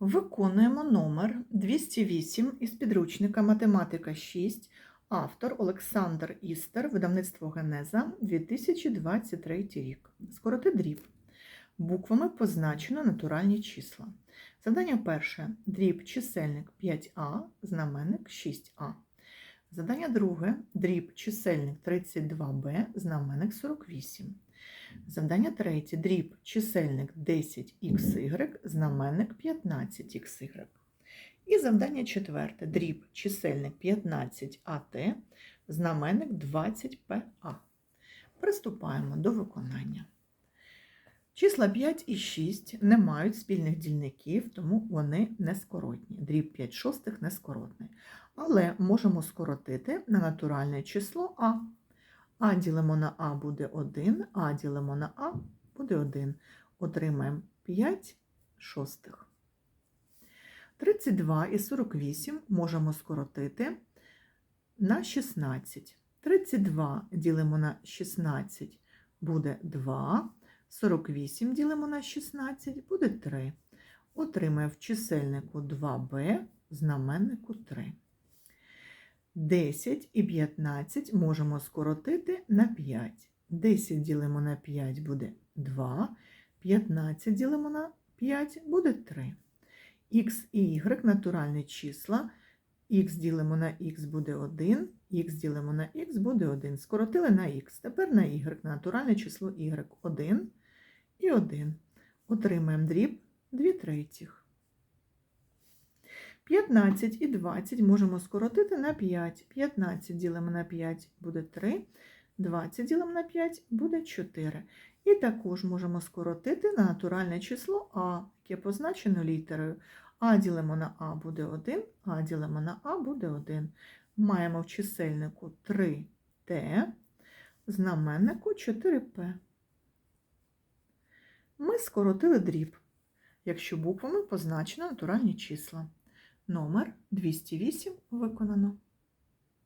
Виконуємо номер 208 із підручника Математика 6, автор Олександр Істер, видавництво Генеза, 2023 рік. Скороти дріб. Буквами позначено натуральні числа. Завдання перше. Дріб чисельник 5а, знаменник 6а. Завдання друге. Дріб чисельник 32b, знаменник 48. Завдання третє. Дріб чисельник 10xy, знаменник 15xy. І завдання четверте. Дріб чисельник 15at, знаменник 20pa. Приступаємо до виконання. Числа 5 і 6 не мають спільних дільників, тому вони нескоротні. Дріб 5 шостих нескоротний. Але можемо скоротити на натуральне число А. А ділимо на А буде 1, А ділимо на А буде 1. Отримаємо 5 шостих. 32 і 48 можемо скоротити на 16. 32 ділимо на 16 буде 2. 48 ділимо на 16 буде 3. Отримаємо в чисельнику 2b, знаменнику 3. 10 і 15 можемо скоротити на 5. 10 ділимо на 5 буде 2, 15 ділимо на 5 буде 3. Х і y натуральні числа. Х ділимо на х буде 1, х ділимо на х буде 1. Скоротили на х. Тепер на y натуральне число y 1 і 1. Отримаємо дріб 2 третіх. 15 і 20 можемо скоротити на 5. 15 ділимо на 5 буде 3, 20 ділимо на 5 буде 4. І також можемо скоротити на натуральне число А, яке позначено літерою. А ділимо на А буде 1, А ділимо на А буде 1. Маємо в чисельнику 3Т, знаменнику 4П. Ми скоротили дріб, якщо буквами позначено натуральні числа. Номер 208 виконано.